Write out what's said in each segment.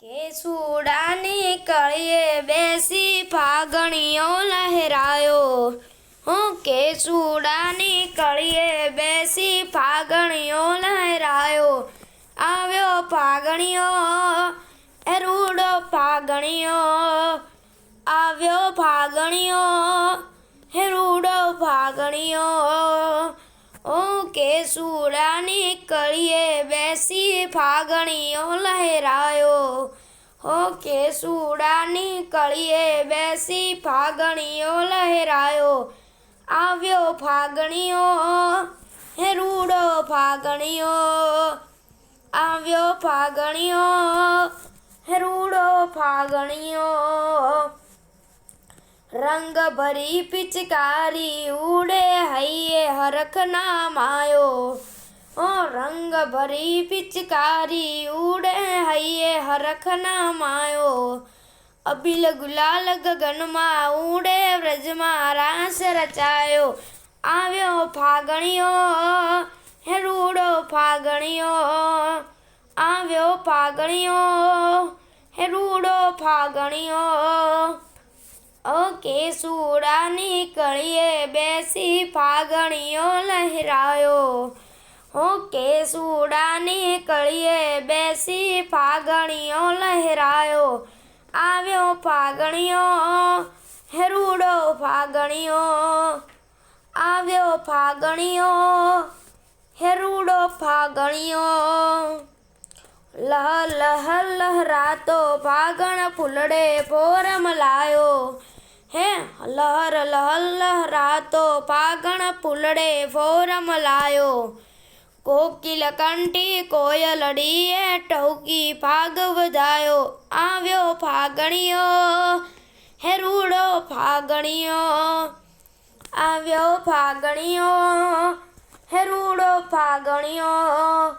કેસુડાની કળીએ બેસી ફાગણીઓ લહેરાયો. હું કેસુડાની કળીએ બેસી ફાગણીઓ લહેરાયો. આવ્યો ફાગણીઓ એ રૂડો ફાગણીઓ. આવ્યો ફાગણીઓ હે રૂડો ફાગણીઓ. કેસુડાની કળીએ બેસી ફાગણીઓ લહેરાયો. હો કેસુડાની કળીએ બેસી ફાગણીઓ લહેરાયો. આવ્યો ફાગણીઓ, હે રૂડો ફાગણીઓ. આવ્યો ફાગણીઓ, હે રૂડો ફાગણીઓ. રંગ ભરી પિચકારી ઉડે હૈયે હરખ ના માયો ઓ રંગ ભરી પિચકારી ઉડે હૈયે હરખ ના માયો અબિલ ગુલાલ ગગનમાં ઉડે વ્રજમાં રાસ રચાયો. આવ્યો ફાગણીઓ હે રૂડો ફાગણીઓ. આવ્યો ફાગણીઓ હે રૂડો ફાગણીઓ. ઓ કેસુડાની કળીએ બેસી ફાગણીઓ લહેરાયો. ઓકે કેસુડાની કળીએ બેસી ફાગણીઓ લહેરાયો. આવ્યો ફાગણીઓ, હેરુડો ફાગણીઓ. આવ્યો ફાગણીઓ, હેરુડો ફાગણીઓ. લહ લહ લહરાતો ફાગણ ફૂલડે પોરમ લાયો. હે? લહર લહ રાતો પાગણ ફૂલડે ફોરમ લાયો. કોકિલ કંઠી કોયલડીએ ટૌકી ફાગ વધાયો આવ્યો ફાગણીયો હે રૂડો ફાગણીયો આવ્યો ફાગણીયો હે રૂડો ફાગણીયો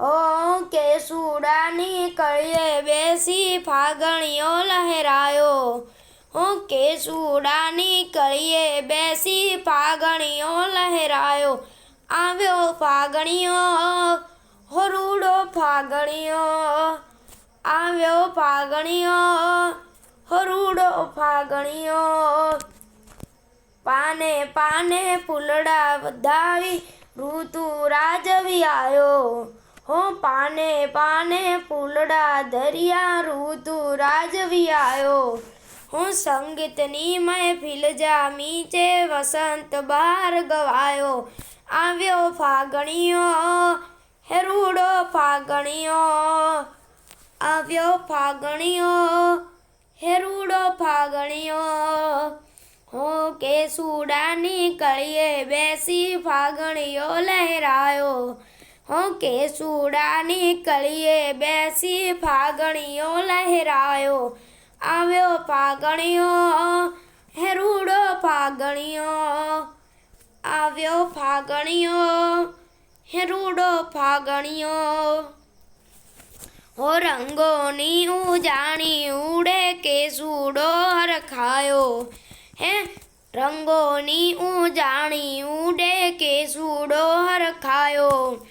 ઓ કેસુડાની કળીએ બેસી ફાગણીયો લહેરાયો. હું કેસુડાની કળીએ બેસી ફાગણીઓ લહેરાયો. આવ્યો ફાગણીઓ, હરુડો રૂડો ફાગણીઓ. આવ્યો ફાગણીઓ, હરુડો રૂડો ફાગણીઓ. પાને પાને ફૂલડા વધાવી, ઋતુ રાજવી આવ્યો હો પાને પાને ફૂલડા દરિયા ઋતુ રાજવી આવ્યો હું સંગીતની મહેફિલ જામી છે, વસંત બહાર ગવાયો આવ્યો ફાગણીઓ હે રૂડો ફાગણીઓ. આવ્યો ફાગણીઓ હે રૂડો ફાગણીઓ. હો કેસુડાની કળીએ બેસી ફાગણીઓ લહેરાયો. હો કેસુડાની કળીએ બેસી ફાગણીઓ લહેરાયો. આવ્યો ફાગણીઓ હે રૂડો ફાગણીઓ. આવ્યો ફાગણીઓ હે રૂડો ફાગણીઓ. હો રંગોની ઉજાણી ઉડે કેસુડો હરખાયો હે રંગોની ઉજાણી ઉડે કેસુડો હરખાયો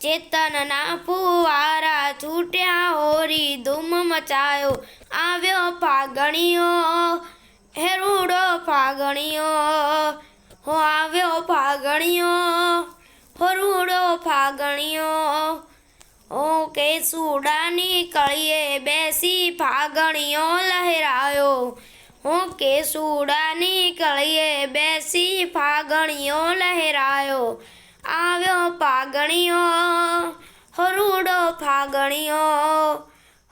ચેતનના ફુવારા છૂટ્યા, હોરી ધૂમ મચાયો. આવ્યો ફાગણીઓ, હેરુડો ફાગણીઓ. હો, આવ્યો ફાગણીઓ, હરુડો રૂડો ફાગણીઓ ઓ કેસુડાની કળીએ બેસી ફાગણીઓ લહેરાયો. હું કેસુડાની કળીએ બેસી ફાગણીઓ ફાગણીઓ,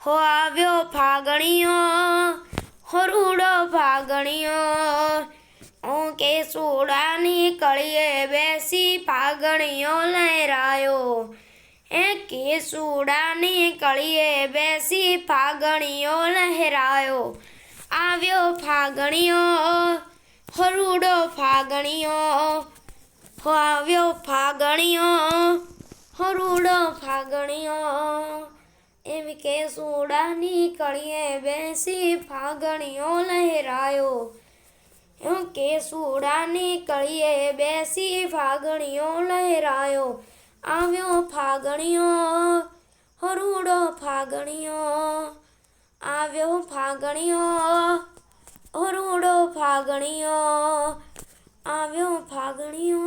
હો આવ્યો ફાગણીઓ, હો રૂડો ફાગણીઓ. હું કેસુડાની કળીએ બેસી ફાગણીઓ લહેરાયો. એ કેસુડાની કળીએ બેસી ફાગણીઓ લહેરાયો. આવ્યો ફાગણીઓ, હો રૂડો ફાગણીઓ, હો આવ્યો ફાગણીઓ. હરુડ ફાગણીઓ. એમ કે સોડાની કળીએ બેસી ફાગણીઓ લહેરાયો. એમ કે સોડાની કળીએ બેસી ફાગણીઓ લહેરાયો. આવ્યો ફાગણીઓ, હરુડો ફાગણીઓ. આવ્યો ફાગણીઓ, હરુડો ફાગણીઓ. આવ્યો ફાગણીઓ.